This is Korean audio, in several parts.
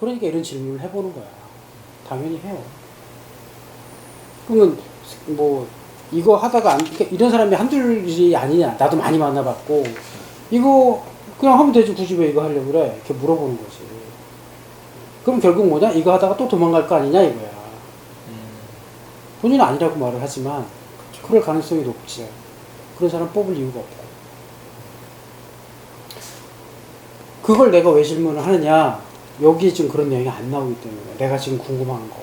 그러니까 이런 질문을 해보는 거야. 당연히 해요. 그러면 뭐 이거 하다가 안, 그러니까 이런 사람이 한둘이 아니냐. 나도 많이 만나봤고 이거 그냥 하면 되지 굳이 왜 이거 하려고 그래? 이렇게 물어보는 거지. 그럼 결국 뭐냐? 이거 하다가 또 도망갈 거 아니냐 이거야. 음, 본인은 아니라고 말을 하지만 그럴 가능성이 높지. 그런 사람 뽑을 이유가 없고. 그걸 내가 왜 질문을 하느냐? 여기 지금 그런 내용이 안 나오기 때문에 내가 지금 궁금한 거,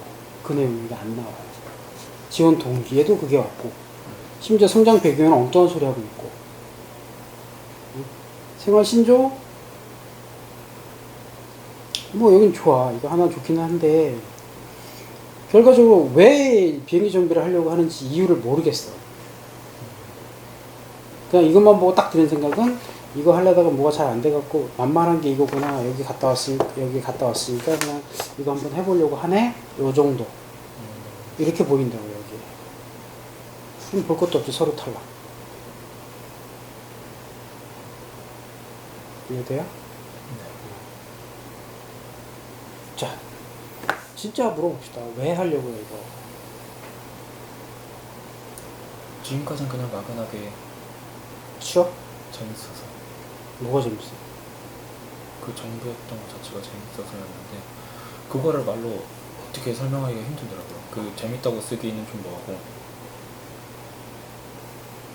그 내용이 안 나와요. 지원 동기에도 그게 없고, 심지어 성장 배경에는 엉뚱한 소리 하고 있고, 응? 생활 신조? 뭐 여긴 좋아. 이거 하나 좋기는 한데, 결과적으로 왜 비행기 정비를 하려고 하는지 이유를 모르겠어. 그냥 이것만 보고 딱 드는 생각은 이거 하려다가 뭐가 잘 안 돼갖고 만만한 게 이거구나. 여기 갔다 왔으니까 여기 갔다 왔으니까 그냥 이거 한번 해보려고 하네? 요 정도. 이렇게 보인다고 여기. 볼 것도 없이 서로 탈락. 이해돼요? 자 진짜 물어봅시다. 왜 하려고요 이거? 지금까지는 그냥 막연하게 쉬워? 재밌어서 뭐가 재밌어? 그 정부였던 것 자체가 재밌어서였는데 그거를 말로 어떻게 설명하기가 힘들더라고요. 그 재밌다고 쓰기는 좀 뭐하고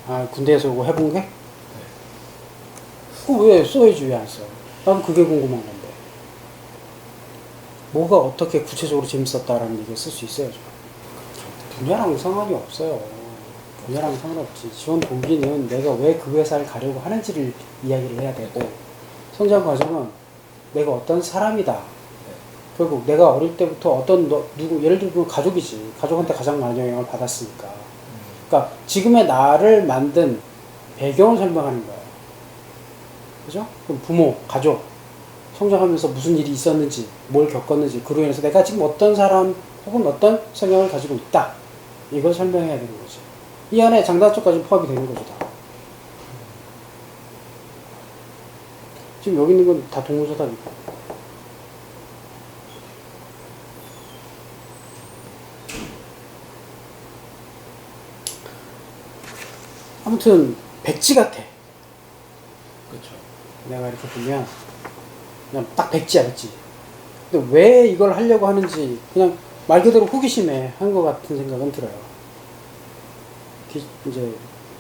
아 군대에서 이거 해본 게? 그거 왜 써야지 왜 안 써? 나도 그게 궁금한 건데 뭐가 어떻게 구체적으로 재밌었다라는 얘기를 쓸 수 있어야죠 분야랑 상관이 없어요 분야랑 상관없지 지원 동기는 내가 왜 그 회사를 가려고 하는지를 이야기를 해야 되고 성장 과정은 내가 어떤 사람이다 결국 내가 어릴 때부터 어떤 너, 누구 예를 들면 가족이지 가족한테 가장 많은 영향을 받았으니까 그러니까 지금의 나를 만든 배경을 설명하는 거예요. 그죠? 그럼 부모, 가족, 성장하면서 무슨 일이 있었는지, 뭘 겪었는지, 그로 인해서 내가 지금 어떤 사람 혹은 어떤 성향을 가지고 있다. 이걸 설명해야 되는 거지. 이 안에 장단점까지 포함이 되는 거죠, 다. 지금 여기 있는 건 다 동문서답이고. 아무튼 백지 같아. 그렇죠. 내가 이렇게 보면 그냥 딱 백지야 백지. 근데 왜 이걸 하려고 하는지 그냥 말 그대로 호기심에 한 것 같은 생각은 들어요. 기- 이제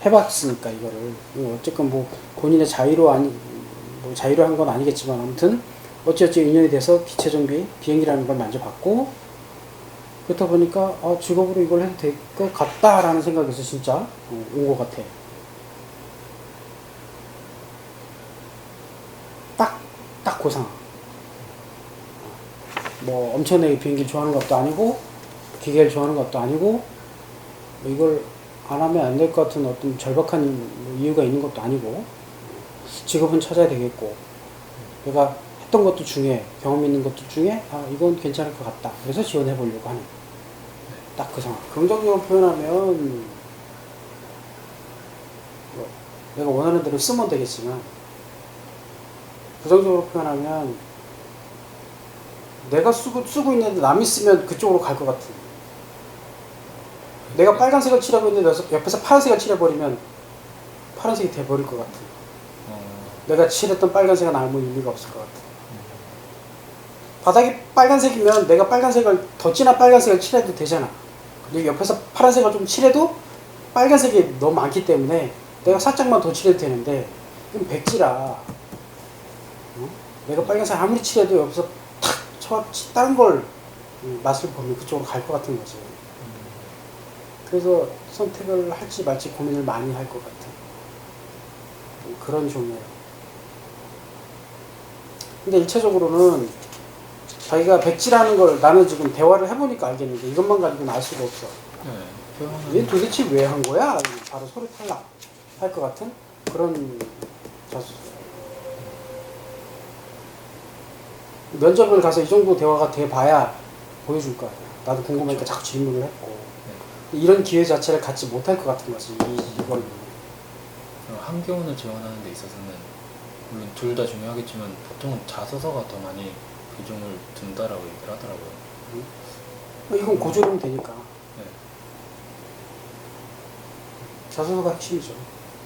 해봤으니까 이거를 이거 어쨌건 뭐 본인의 자유로 아니 뭐 자유로 한 건 아니겠지만 아무튼 어찌어찌 인연이 돼서 기체 정비 비행기라는 걸 만져봤고 그렇다 보니까 아, 직업으로 이걸 해도 될 것 같다라는 생각에서 진짜 어, 온것 같아. 딱, 딱 고상. 뭐 엄청나게 비행기를 좋아하는 것도 아니고 기계를 좋아하는 것도 아니고 뭐 이걸 안 하면 안 될 것 같은 어떤 절박한 뭐 이유가 있는 것도 아니고 직업은 찾아야 되겠고 내가 했던 것도 중에 경험 있는 것도 중에 아 이건 괜찮을 것 같다. 그래서 지원해 보려고 하는 딱 그 상황. 긍정적으로 표현하면 뭐 내가 원하는 대로 쓰면 되겠지만 부정적으로 표현하면 내가 쓰고, 쓰고 있는데 남이 쓰면 그쪽으로 갈 것 같은 내가 빨간색을 칠하고 있는데 옆에서- 파란색을 칠해버리면 파란색이 돼버릴 것 같은 어, 내가 칠했던 빨간색은 아무 의미가 없을 것 같아. 바닥이 빨간색이면 내가 빨간색을 더 진한 빨간색을 칠해도 되잖아. 근데 옆에서 파란색을 좀 칠해도 빨간색이 너무 많기 때문에 내가 살짝만 더 칠해도 되는데 이건 백지라. 어? 내가 빨간색 아무리 칠해도 옆에서 탁 쳐, 치- 다른 걸 음, 맛을 보면 그쪽으로 갈 것 같은 거지 그래서 선택을 할지 말지 고민을 많이 할 것 같은 음, 그런 종이에요 근데 일차적으로는 자기가 백지라는 걸 나는 지금 대화를 해보니까 알겠는데 이것만 가지고는 알 수가 없어. 네. 얘 도대체 왜 한 거야? 바로 소리 탈락 할 것 같은 그런 자수. 면접을 가서 이 정도 대화가 돼 봐야 보여줄 거 아니야. 나도 궁금하니까 자꾸 질문을 했고. 이런 기회 자체를 갖지 못할 것 같은 거지. 이, 이걸. 그럼 한교원을 지원하는 데 있어서는 물론 둘 다 중요하겠지만 보통은 자소서가 더 많이 비중을 둔다라고 얘기를 하더라고요. 어, 이건 고조하면 되니까. 네. 자소서가 핵심이죠.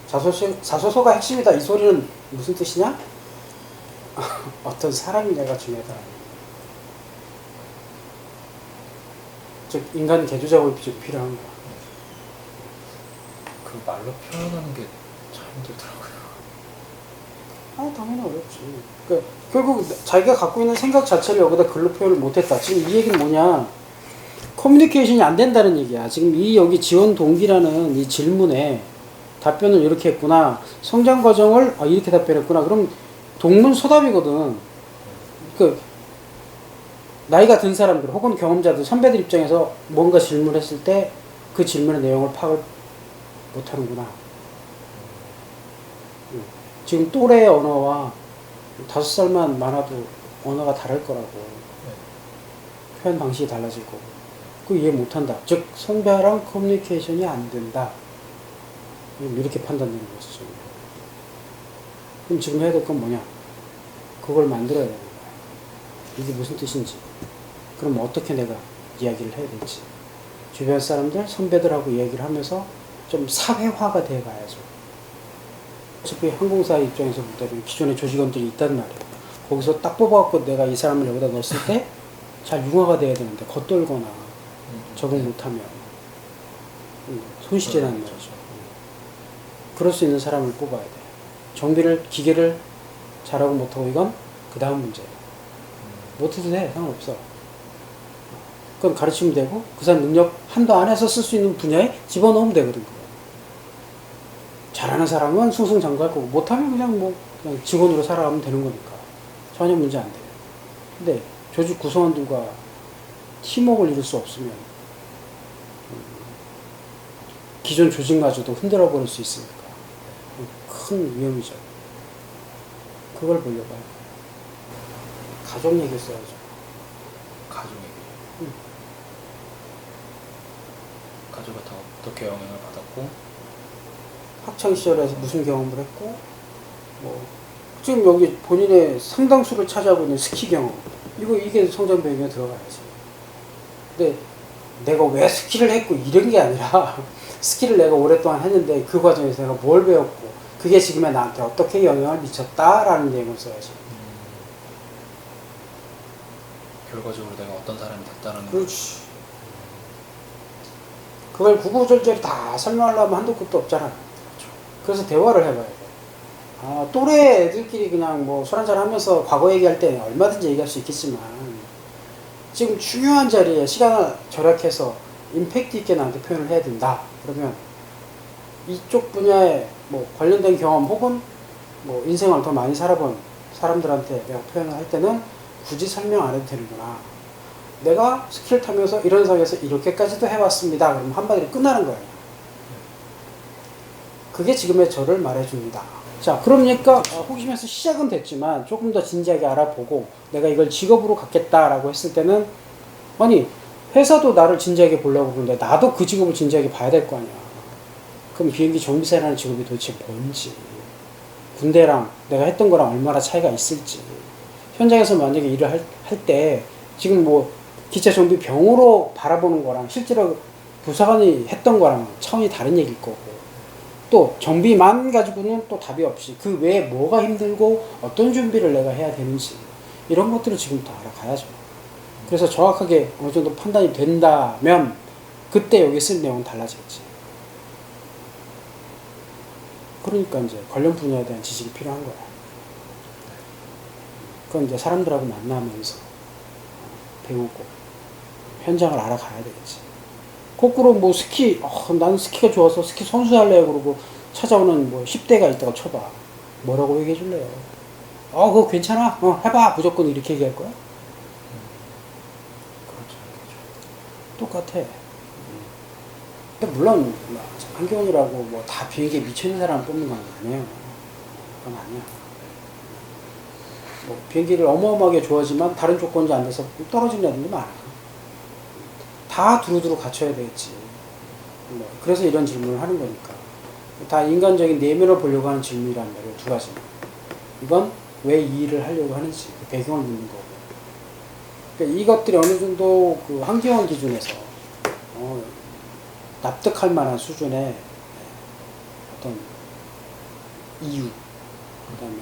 자소서, 자소서가 핵심이다. 이 소리는 무슨 뜻이냐? 어떤 사람이냐가 중요하다. 즉, 인간 개조 작업이 좀 필요한 거야. 그 말로 표현하는 게 참 힘들더라고요. 아, 당연히 어렵지. 그러니까 결국 자기가 갖고 있는 생각 자체를 여기다 글로 표현을 못했다. 지금 이 얘기는 뭐냐? 커뮤니케이션이 안 된다는 얘기야. 지금 이 여기 지원 동기라는 이 질문에 답변을 이렇게 했구나. 성장 과정을 아, 이렇게 답변했구나. 그럼 동문서답이거든. 그 나이가 든 사람들 혹은 경험자들 선배들 입장에서 뭔가 질문했을 때 그 질문의 내용을 파악을 못하는구나. 음. 지금 또래의 언어와 다섯 살만 많아도 언어가 다를 거라고 표현 방식이 달라질 거고 그 이해 못한다. 즉 선배랑 커뮤니케이션이 안 된다. 이렇게 판단되는 것이죠. 그럼 지금 해야 될 건 뭐냐? 그걸 만들어야 거야. 이게 무슨 뜻인지. 그럼 어떻게 내가 이야기를 해야 될지. 주변 사람들, 선배들하고 이야기를 하면서 좀 사회화가 돼 가야죠. 어차피 항공사 입장에서 볼 때는 기존의 조직원들이 있단 말이에요. 거기서 딱 뽑아갖고 내가 이 사람을 여기다 넣었을 때 잘 융화가 돼야 되는데 겉돌거나 적응 못하면 음, 손실이 나는. 거죠. 그럴 수 있는 사람을 뽑아야 돼. 정비를 기계를 잘하고 못하고 이건 그 다음 문제예요. 못해도 돼 상관없어. 그건 가르치면 되고 그 사람 능력 한도 안에서 쓸 수 있는 분야에 집어넣으면 되거든. 그거. 잘하는 사람은 승승장구할 거고 못하면 그냥 뭐 그냥 직원으로 살아가면 되는 거니까 전혀 문제 안 돼요. 근데 조직 구성원들과 팀워크를 이룰 수 없으면 음, 기존 조직마저도 흔들어 버릴 수 있으니까 큰 위험이죠. 그걸 보려고 할 거예요. 가족 얘기 써야죠. 가족에게. 음. 가족이 다 어떻게 영향을 받았고 학창 시절에서 무슨 경험을 했고 뭐 지금 여기 본인의 상당수를 차지하고 있는 스키 경험 이거 이게 성장 배경에 들어가야지. 근데 내가 왜 스키를 했고 이런 게 아니라 스키를 내가 오랫동안 했는데 그 과정에서 내가 뭘 배웠고 그게 지금의 나한테 어떻게 영향을 미쳤다라는 내용을 써야지. 결과적으로 내가 어떤 사람이 됐다는 그렇지. 그걸 구구절절 다 설명하려면 한도 끝도 없잖아. 그래서 대화를 해봐야 돼. 아, 또래 애들끼리 그냥 뭐 술 한잔 하면서 과거 얘기할 때 얼마든지 얘기할 수 있겠지만, 지금 중요한 자리에 시간을 절약해서 임팩트 있게 나한테 표현을 해야 된다. 그러면 이쪽 분야에 뭐 관련된 경험 혹은 뭐 인생을 더 많이 살아본 사람들한테 내가 표현을 할 때는 굳이 설명 안 해도 되는구나. 내가 스킬 타면서 이런 상황에서 이렇게까지도 해봤습니다. 그러면 한마디로 끝나는 거예요. 그게 지금의 저를 말해줍니다. 자, 그러니까 어, 호기심에서 시작은 됐지만 조금 더 진지하게 알아보고 내가 이걸 직업으로 갖겠다라고 했을 때는 아니 회사도 나를 진지하게 보려고 그러는데 나도 그 직업을 진지하게 봐야 될 거 아니야. 그럼 비행기 정비사라는 직업이 도대체 뭔지 군대랑 내가 했던 거랑 얼마나 차이가 있을지 현장에서 만약에 일을 할 때 지금 뭐 기차 정비 병으로 바라보는 거랑 실제로 부사관이 했던 거랑 차원이 다른 얘기일 거고 또 정비만 가지고는 또 답이 없이 그 외에 뭐가 힘들고 어떤 준비를 내가 해야 되는지 이런 것들을 지금부터 알아가야죠. 그래서 정확하게 어느 정도 판단이 된다면 그때 여기 쓸 내용은 달라지겠지. 그러니까 이제 관련 분야에 대한 지식이 필요한 거야. 그건 이제 사람들하고 만나면서 배우고 현장을 알아가야 되겠지. 거꾸로 뭐 스키, 어, 난 스키가 좋아서 스키 선수 할래 그러고 찾아오는 뭐 10대가 있다고 쳐봐. 뭐라고 얘기해 줄래요? 어, 그거 괜찮아. 어, 해봐. 무조건 이렇게 얘기할 거야? 그렇죠. 똑같아. 근데 물론 뭐 한교원이라고 뭐 다 비행기에 미쳐있는 사람 뽑는 건 아니에요. 그건 아니야. 뭐 비행기를 어마어마하게 좋아하지만 다른 조건이 안 돼서 떨어지는 애들도 많아. 다 두루두루 갖춰야 되겠지. 뭐 그래서 이런 질문을 하는 거니까. 다 인간적인 내면을 보려고 하는 질문이란 말이에요. 두 가지. 이건 왜 이 일을 하려고 하는지 그 배경을 묻는 거고. 그러니까 이것들이 어느 정도 그 한기원 기준에서 어, 납득할 만한 수준의 어떤 이유, 그 다음에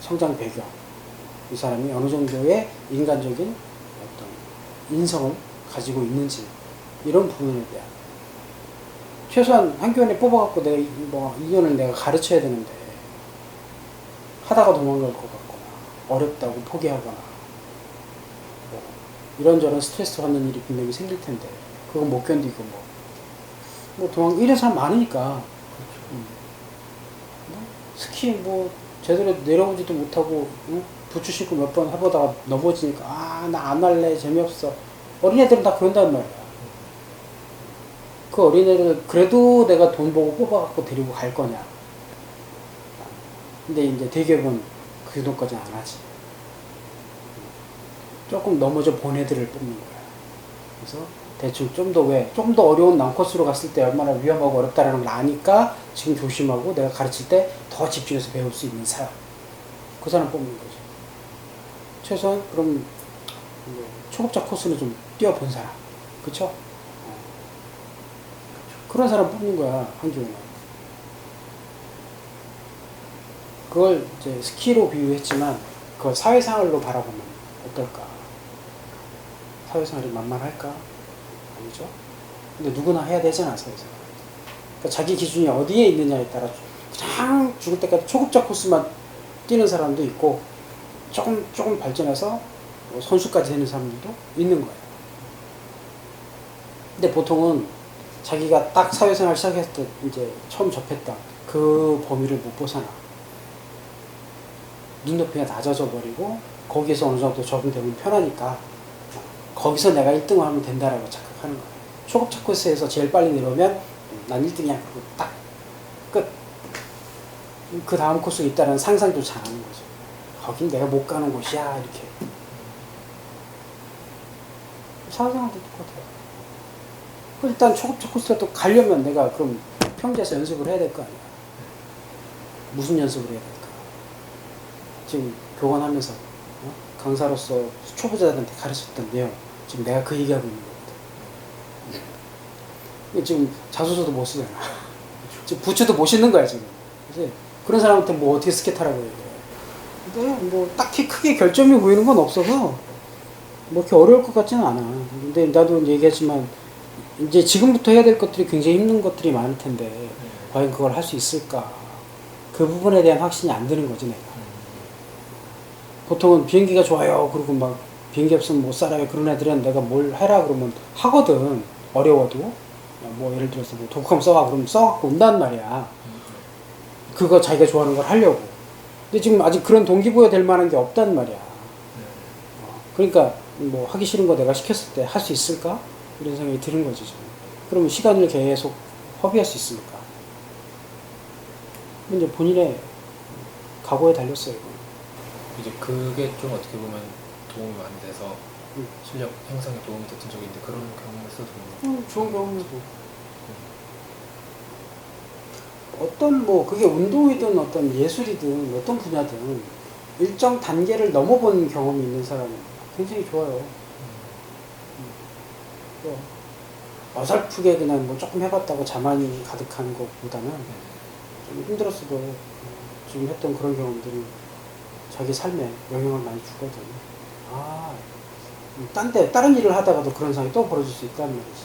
성장 배경, 이 사람이 어느 정도의 인간적인 어떤 인성을 가지고 있는지 이런 부분에 대한 최소한 한교원에 뽑아갖고 내가 이- 뭐 2년을 내가 가르쳐야 되는데 하다가 도망갈 것 같거나 어렵다고 포기하거나 뭐 이런저런 스트레스 받는 일이 분명히 생길 텐데 그거 못 견디고 뭐, 뭐 도망 이런 사람 많으니까 음. 뭐 스키 뭐 제대로 내려오지도 못하고 응? 부츠 신고 몇 번 해보다가 넘어지니까 아 나 안 할래 재미없어 어린애들은 다 그런단 말이야 그 어린애를 그래도 내가 돈 보고 뽑아갖고 데리고 갈 거냐 근데 이제 대기업은 그 돈까지는 안 하지 조금 넘어져 본 애들을 뽑는 거야 그래서 대충 좀 더 왜? 좀 더 어려운 난코스로 갔을 때 얼마나 위험하고 어렵다라는 걸 아니까 지금 조심하고 내가 가르칠 때 더 집중해서 배울 수 있는 사람. 그 사람 뽑는 거죠. 최소한 그럼 뭐 초급자 코스는 좀 뛰어본 사람. 그쵸? 어. 그런 사람 뽑는 거야, 한기호는. 그걸 이제 스키로 비유했지만 그걸 사회생활로 바라보면 어떨까? 사회생활이 만만할까? 아니죠. 근데 누구나 해야 되잖아, 사회생활. 그러니까 자기 기준이 어디에 있느냐에 따라 그냥 죽을 때까지 초급자 코스만 뛰는 사람도 있고 조금 조금 발전해서 뭐 선수까지 되는 사람들도 있는 거예요. 근데 보통은 자기가 딱 사회생활 시작했을 때 이제 처음 접했다 그 범위를 못 벗어나 눈높이가 낮아져 버리고 거기에서 어느 정도 적응되면 편하니까 거기서 내가 1등을 하면 된다라고 착각하는 거예요. 초급자 코스에서 제일 빨리 내려오면 난 1등이야. 그리고 딱 끝. 그 다음 코스가 있다는 상상조차 안 하는 거죠. 거긴 내가 못 가는 곳이야. 이렇게. 사회생활도 똑같아요. 그 일단 초급자 코스라도 가려면 내가 그럼 평지에서 연습을 해야 될 거 아니야. 무슨 연습을 해야 될까? 지금 교관하면서 어? 강사로서 초보자들한테 가르쳤던 내용 지금 내가 그 얘기하고 있는 거거든. 지금 자소서도 못 쓰잖아. 지금 부츠도 못 신는 거야 지금. 그래서 그런 사람한테 뭐 어떻게 스케타라고 얘기 해. 근데 뭐 딱히 크게 결점이 보이는 건 없어서 뭐 이렇게 어려울 것 같지는 않아. 근데 나도 얘기했지만 이제 지금부터 해야 될 것들이 굉장히 힘든 것들이 많을 텐데 과연 그걸 할 수 있을까? 그 부분에 대한 확신이 안 드는 거지 내가. 보통은 비행기가 좋아요. 그리고 막 비행기 없으면 못 살아요. 그런 애들은 내가 뭘 해라 그러면 하거든. 어려워도. 뭐 예를 들어서 뭐 독학하면 써가 그러면 써갖고 온단 말이야. 그거 자기가 좋아하는 걸 하려고. 근데 지금 아직 그런 동기부여 될 만한 게 없단 말이야. 어, 그러니까 뭐 하기 싫은 거 내가 시켰을 때 할 수 있을까? 이런 생각이 드는 거지 지금. 그러면 시간을 계속 허비할 수 있으니까. 근데 이제 본인의 각오에 달렸어요. 이거. 이제 그게 좀 어떻게 보면 도움이 많이 돼서 음. 실력 향상에 도움이 됐던 적이 있는데 그런 경험을 써도? 음, 좋은 경험이고. 어떤 뭐 그게 운동이든 어떤 예술이든 어떤 분야든 일정 단계를 넘어본 경험이 있는 사람은 굉장히 좋아요. 음. 또 어설프게 그냥 뭐 조금 해봤다고 자만이 가득한 것보다는 좀 힘들었어도 어, 지금 했던 그런 경험들이 자기 삶에 영향을 많이 주거든. 아, 음, 딴 데, 다른 일을 하다가도 그런 상황이 또 벌어질 수 있다는 말이지.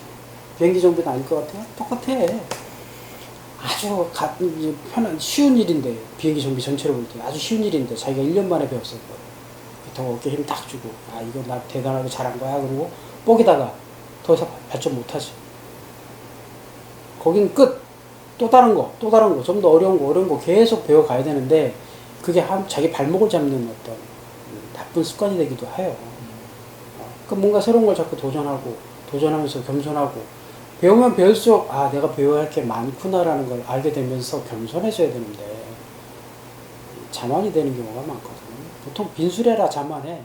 비행기 정비는 아닐 것 같아? 똑같아. 아주 가, 편한, 쉬운 일인데, 비행기 정비 전체로 볼 때 아주 쉬운 일인데, 자기가 1년 만에 배웠을 거야. 더 어깨 힘 딱 주고, 아, 이거 나 대단하게 잘한 거야. 그리고 뽀기다가 더 이상 발전 못 하지. 거긴 끝. 또 다른 거, 또 다른 거, 좀 더 어려운 거, 어려운 거 계속 배워가야 되는데, 그게 한, 자기 발목을 잡는 어떤 음, 나쁜 습관이 되기도 해요. 어, 그 뭔가 새로운 걸 자꾸 도전하고, 도전하면서 겸손하고, 배우면 배울수록, 아, 내가 배워야 할 게 많구나라는 걸 알게 되면서 겸손해져야 되는데, 자만이 되는 경우가 많거든요. 보통 빈수레라 자만해.